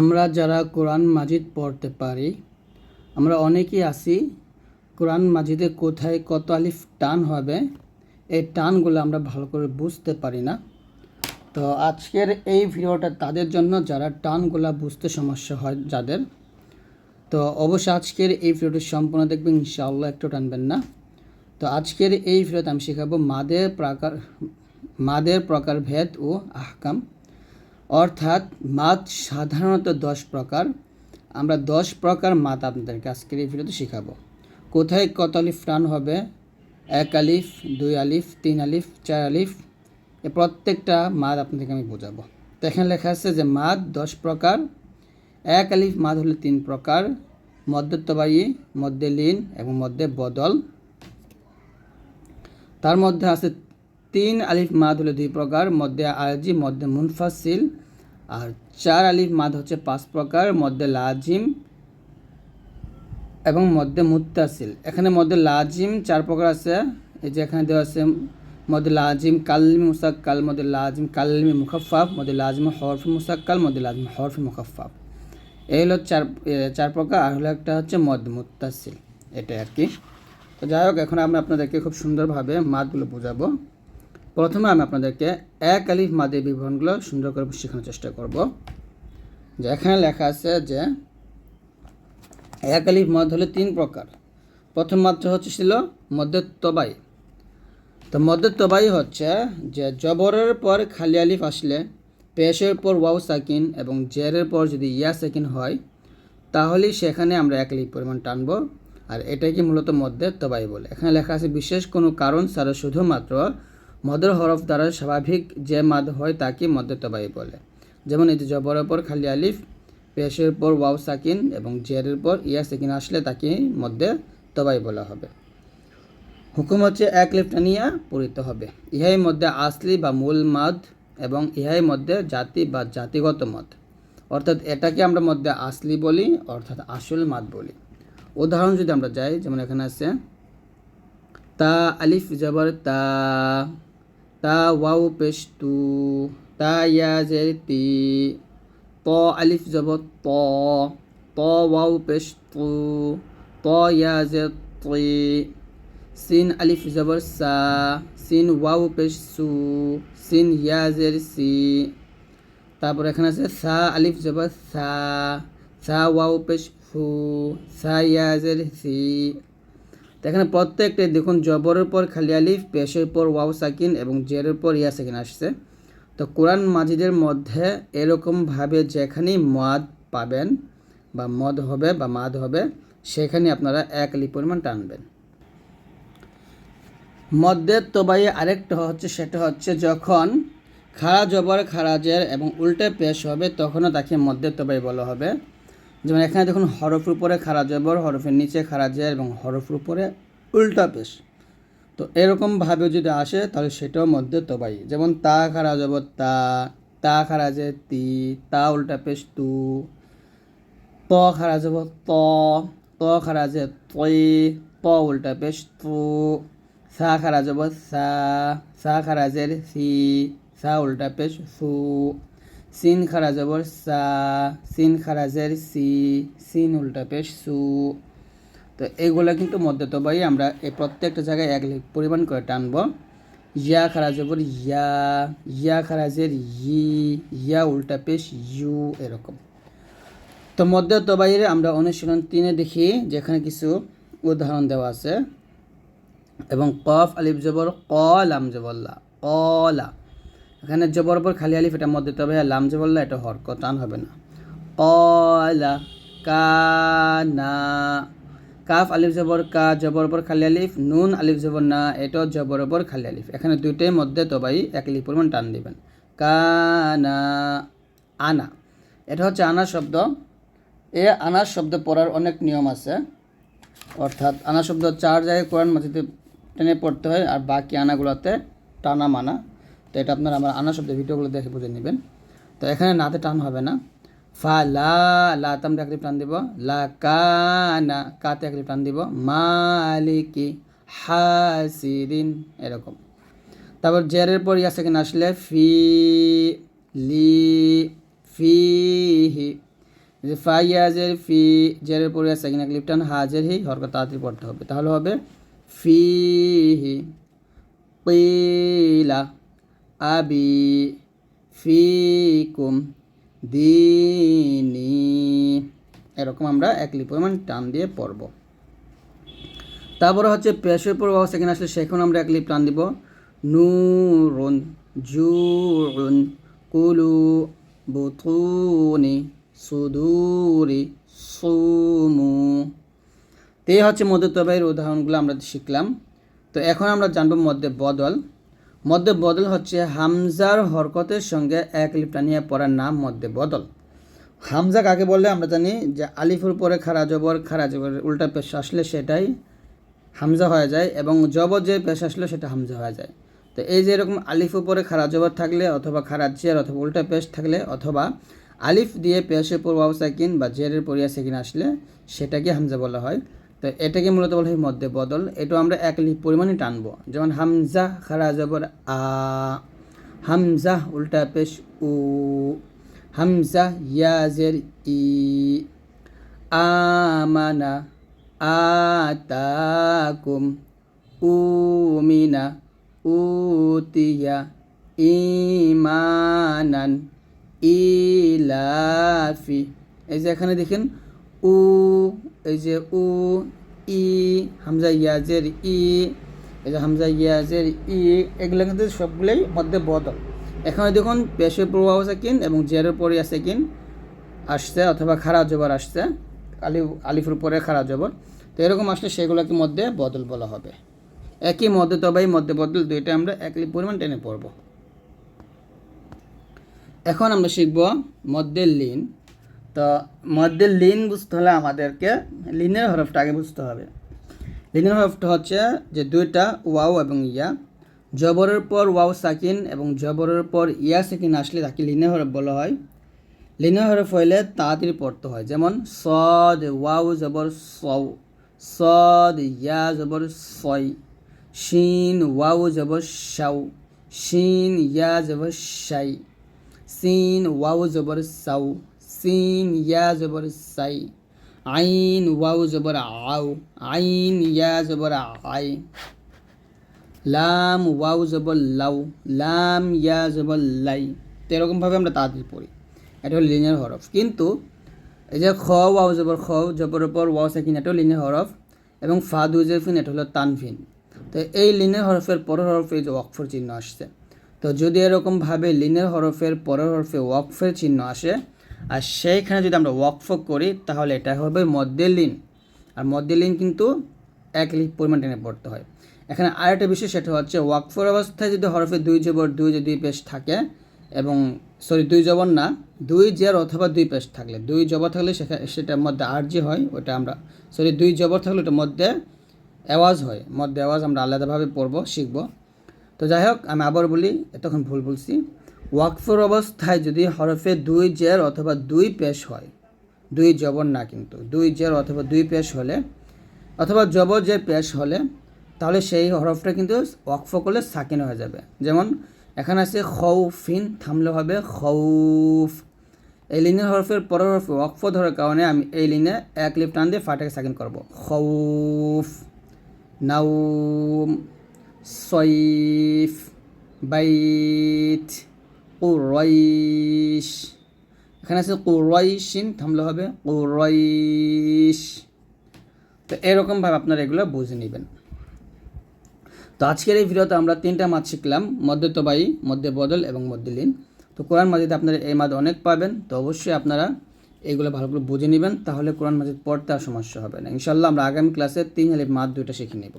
আমরা যারা কোরআন মাজিদ পড়তে পারি, আমরা অনেকেই আছি, কোরআন মাজিদে কোথায় কত আলিফ টান হবে, এই টানগুলো আমরা ভালো করে বুঝতে পারি না। তো আজকের এই ভিডিওটা তাদের জন্য, যারা টানগুলা বুঝতে সমস্যা হয় যাদের, তো অবশ্যই আজকের এই ভিডিওটি সম্পূর্ণ দেখবেন, ইনশাআল্লাহ একটু টানবেন না। তো আজকের এই ভিডিওতে আমি শেখাবো মাদের প্রকার, মাদের প্রকারভেদ ও আহকাম। অর্থাৎ মাদ সাধারণত দশ প্রকার। আমরা দশ প্রকার মাদ আপনাদেরকে আজকের এই ভিডিওতে শেখাবো। কোথায় কত আলিফ টান হবে? এক আলিফ, দুই আলিফ, তিন আলিফ, চার আলিফ, এ প্রত্যেকটা মাদ আপনাদেরকে আমি বোঝাবো। তো এখানে লেখা আছে যে মাদ দশ প্রকার, এক আলিফ মাদ হলো তিন প্রকার মধ্যত্ববায়ী মধ্যে লীন এবং মধ্যে বদল। তার মধ্যে আছে তিন আলিফ মাদ হলো দুই প্রকার, মধ্যে আরজি মধ্যে মুনফাসিল আর চার আলিফ মাদ হচ্ছে পাঁচ প্রকার, মধ্যে লাজিম এবং মধ্যে মুত্তাসিল। এখানে মধ্যে লাজিম চার প্রকার আছে। এই যে এখানে দেওয়া আছে, মধ্যে লাজিম কালমি মুসাক্কাল, মধ্যে লাজিম কালমি মুখাফাফ মধ্যে লাজিম হরফি মুসাক্কাল, মধ্যে লাজিম হরফি মুখাফাফ এই হলো চার চার প্রকার। আর হলো একটা হচ্ছে মধ্য মুত্তাসিল, এটাই আর কি। তো যাই হোক, এখন আমি আপনাদেরকে খুব সুন্দরভাবে মাদগুলো বোঝাবো। প্রথমে আমি আপনাদেরকে এক আলিফ মাদের বিবরণগুলো সুন্দর করে শেখানোর চেষ্টা করব। যে এখানে লেখা আছে যে এক আলিফ মদ হলো তিন প্রকার। প্রথম মাত্র হচ্ছে ছিল মধ্যে তবাই। তো মধ্যে তবাই হচ্ছে যে জবরের পর খালি আলিফ আসলে, পেশের পর ওয়াও সাকিন এবং জেরের পর যদি ইয়া সাকিন হয়, তাহলেই সেখানে আমরা এক আলিফ পরিমাণ টানবো। আর এটাকে মূলত মধ্যে তবাই বলে। এখানে লেখা আছে, বিশেষ কোনো কারণ ছাড়া শুধুমাত্র মদের হরফ দ্বারা স্বাভাবিক যে মাদ হয় তাকে মধ্যে তবাই বলে। যেমন যে জবরের পর খালি আলিফ, পেশের পর ওয়াও সাকিন এবং জেরের পর ইয়া সাকিন আসলে তাকে মধ্যে তবাই বলা হবে। হুকুম হচ্ছে এক লিফটানিয়া পড়িত হবে। ইহাই মধ্যে আসলি বা মূল মাদ এবং ইহাই মধ্যে জাতি বা জাতিগত মত অর্থাৎ এটাকে আমরা মধ্যে আসলি বলি, অর্থাৎ আসল মাদ বলি। উদাহরণ যদি আমরা যাই, যেমন এখানে আছে, তা আলিফ জবর তা। তা ওয়াও পেশ তু, তা ইয়া জের তি ত আলিফ জবর ত ত ওয়াও পেশ তু ত ইয়া জের তি, সিন আলিফ জবর সা, সিন ওয়াও পেশ সু, সিন ইয়া জের সি। তারপর এখানে আছে সা আলিফ জবর সা সা ওয়াও পেশ ফু, সা ইয়া জের সি। এখানে প্রত্যেকটাই দেখুন, জবরের পর খালি আলিফ, পেশের পর ওয়াও সাকিন এবং জেরের পর ইয়া সাকিন আসছে। তো কোরআন মাজিদের মধ্যে এরকমভাবে যেখানেই মদ পাবেন বা মদ হবে বা মাদ হবে, সেখানে আপনারা এক আলিফ পরিমাণ টানবেন। মদ্যের তোবাই আরেকটা হচ্ছে, সেটা হচ্ছে যখন খাড়া জবর খারাজের এবং উল্টে পেশ হবে, তখনও তাকে মদ্যের তোবাই বলা হবে। যেমন এখানে দেখুন হরফের উপরে খাড়া জবর হরফের নিচে খারাজের এবং হরফের উপরে উল্টা পেশ। তো এরকমভাবে যদি আসে, তাহলে সেটাও মধ্যে তবাই। যেমন তা খাড়া জবর তা তা খারাজে তি, তা উল্টা পেশ তু, ত খারা যাব ত ত খারা যে তই ত উল্টা পেশ তু, সা খারা যাব সা সা খারা যে সি, সা উল্টা পেশ সু। সিন খারা যাব সা, সিন খারাজের সি, সিন উল্টা পেশ, সু। তো এইগুলো কিন্তু মধ্যতবাই আমরা এই প্রত্যেকটা জায়গায় এক পরিমাণ করে টানবো। ইয়া খারা জবর, ইয়া ইয়া খারাজের ই, ইয়া উল্টা পেশ, ইউ, এরকম। তো মধ্য আমরা অনুশীলন তিনে দেখি, যেখানে কিছু উদাহরণ দেওয়া আছে। এবং কফ, আলিফ জবর, ক, লাম জবল্লা কলা এখানে জবর পর খালি আলিফ, এটা মধ্যে তবে লাম জবল্লা এটা হরক টান হবে না। কলা কানা, কাফ আলিফ জবর কা জবর পর খালি আলিফ, নুন আলিফ জবর না, এটাও জবর পর খালি আলিফ। এখানে দুইটাই মধ্যে তবাই এক লিফ পরিমাণ টান দিবেন। কানা, আনা। এটা হচ্ছে আনা শব্দ। এ আনা শব্দ পড়ার অনেক নিয়ম আছে। অর্থাৎ আনা শব্দ চার জায়গায় কোরআন মাঝিতে টেনে পড়তে হয়, আর বাকি আনাগুলোতে টানা মানা। তো এটা আপনারা আমার আনা শব্দের ভিডিওগুলো দেখে বুঝে নেবেন। তো এখানে নাতে টান হবে না। ফা, লা লা তামটা একটি টান দিব। লা কানা কাতে একটি টান দিব। মালিকি হাসিরিন, এরকম। তারপর জেরের পর ইয়া সেকেন্ড আসলে ফি, লি, ফিহি। যে ফাইয়াজের ফি জেরের পরে সেকেন্ড এক লিপটান হাজের হি হরকত তাড়াতাড়ি পড়তে হবে। তাহলে হবে ফি হি কিলা আবি ফিকুম দিনি। এরকম আমরা এক লিপ পরিমাণ টান দিয়ে পড়ব। তারপরে হচ্ছে পেশের পর বাবা সেকেন্ড আসলে সেখানে আমরা এক লিপ টান দিব। নুরুন, জুরুন, কুলু, বুতুনি, সুদুরি, সুমু। তো হচ্ছে মধ্য তবাইয়ের উদাহরণগুলো আমরা শিখলাম। তো এখন আমরা জানব মধ্যে বদল। মধ্যে বদল হচ্ছে হামজার হরকতের সঙ্গে এক লিপটা নিয়ে পড়ার নাম মধ্যে বদল। হামজা কাকে বললে আমরা জানি? যে আলিফুর পরে খারা জবর খারা জবর উল্টা পেশ আসলে সেটাই হামজা হয়ে যায় এবং জবর যে পেশ আসলে সেটা হামজা হয়ে যায়। তো এই যে এরকম আলিফ উপরে খারা জবর থাকলে অথবা খারা জের অথবা উল্টা পেশ থাকলে অথবা আলিফ দিয়ে পেশের পর ওয়াও সাকিন বা জেরের পরিয়া সাকিন আসলে সেটাকে হামজা বলা হয়। তো এটাকে মূলত বলা হয় মধ্যে বদল। এটাও আমরা এক লিপ পরিমাণে টানব। যেমন হামজা খারা জবর আ, হামজা উল্টা পেশ উ, হামজা ইয়াজের ই, আমানা আতাকুম, উমিনা উতিয়া ইমানান ইলাফি। এই যে এখানে দেখেন উ, এই যে উ, ই, হামজা ইয়াজের ই, এই যে হামজা ইয়াজের ই, এগুলো কিন্তু সবগুলোই মধ্যে বদল। এখানে দেখুন, পেশের প্রভাব সেকিন এবং জেরের পরে সেকিন আসছে অথবা খারাপ জবর আসছে আলিফ আলিফের পরে খারাপ জবর। তো এরকম আসলে সেগুলোকে মধ্যে বদল বলা হবে। একই মধ্যে তবেই, মধ্যে বদল, দুইটা আমরা একই পরিমাণ টেনে পড়ব। এখন আমরা শিখব মধ্যের লিন। তো মধ্যে লিন বুঝতে হলে আমাদেরকে লিনের হরফটা আগে বুঝতে হবে। লিনের হরফটা হচ্ছে যে দুইটা ওয়াও এবং ইয়া। জবরের পর ওয়াও সাকিন এবং জবরের পর ইয়া সাকিন আসলে তাকে লিনের হরফ বলা হয়। লিনের হরফ হইলে তাড়াতাড়ি পড়তে হয়। যেমন সদ, ওয়াও, জবর সৌ সদ, ইয়া, জবর সয় শিন, ওয়াও, জবর শাউ শিন, ইয়া, জবর, শাই। সিন ওয়াও, জবর সাউ সিন, ইয়া, জবর, সাই। আইন, ওয়াও, জবর আউ আইন, ইয়া, জবর, আই। লাম, ওয়াও, জবর, লাউ। লাম, ইয়া, জবর, লাই। তো এরকমভাবে আমরা তাড়াতাড়ি পড়ি। এটা হলো লিনিয়ার হরফ। কিন্তু এই যে খ, ওয়াও, জবর, খ জবর পর ওয়াও, সেকিন, এটা হলো লিনিয়ার হরফ। এবং ফা দুজেফিন এটা হলো তানফিন। তো এই লিনের হরফের পরের হরফে যে ওয়াকফর চিহ্ন আসছে। তো যদি এরকমভাবে লিনের হরফের পরের হরফে ওয়াকফের চিহ্ন আসে আর সেইখানে যদি আমরা ওয়াকফ করি, তাহলে এটা হবে মধ্যে লিন। আর মধ্যে লিন কিন্তু এক লিখ পরিমাণ টেনে পড়তে হয়। এখানে আরেকটা বিষয়, সেটা হচ্ছে ওয়াকফর অবস্থায় যদি হরফে দুই জবর দুই যে দুই পেশ থাকে, এবং সরি, দুই জবর না, দুই জের অথবা দুই পেশ থাকলে, দুই জবর থাকলে সেখানে সেটার মধ্যে আর যে হয়, ওটা আমরা সরি, দুই জবর থাকলে ওটার মধ্যে আওয়াজ হয়। মধ্যে আওয়াজ আমরা আলাদাভাবে পড়ব, শিখব। তো যাই হোক, আমি আবার বলি, এতক্ষণ ভুল বলছি। ওয়াকফর অবস্থায় যদি হরফে দুই জের অথবা দুই পেশ হয়, দুই জবর না কিন্তু, দুই জের অথবা দুই পেশ হলে, অথবা জবর জের পেশ হলে, তাহলে সেই হরফটা কিন্তু ওয়াকফ করলে সাকিন হয়ে যাবে। যেমন, এখানে আছে খৌফিন, থামলে হবে খৌফ। এই লিনের হরফের পরের হরফে ওয়াকফ ধরার কারণে আমি এই লিনে এক লিপ টান দিয়ে ফাটাকে সাকিন করব। খৌফ নাউম সৈফ বাইত। কুরাইশ। এখানে আছে কুরাইশিন, থামলে হবে কুরাইশ। তো এরকমভাবে আপনারা এগুলো বুঝে নেবেন। তো আজকের এই ভিডিওতে আমরা তিনটা মাছ শিখলাম, মধ্যে তবাই, মধ্যে বদল এবং মধ্যে লিন। তো কোরআন মাজিদে আপনারা এই মাদ অনেক পাবেন, তো অবশ্যই আপনারা এইগুলো ভালো করে বুঝে নেবেন, তাহলে কোরআন মাজিদ পড়তে আর সমস্যা হবে না। ইনশাল্লাহ আমরা আগামী ক্লাসে তিন হালিফ মাদ দুইটা শিখে নেব।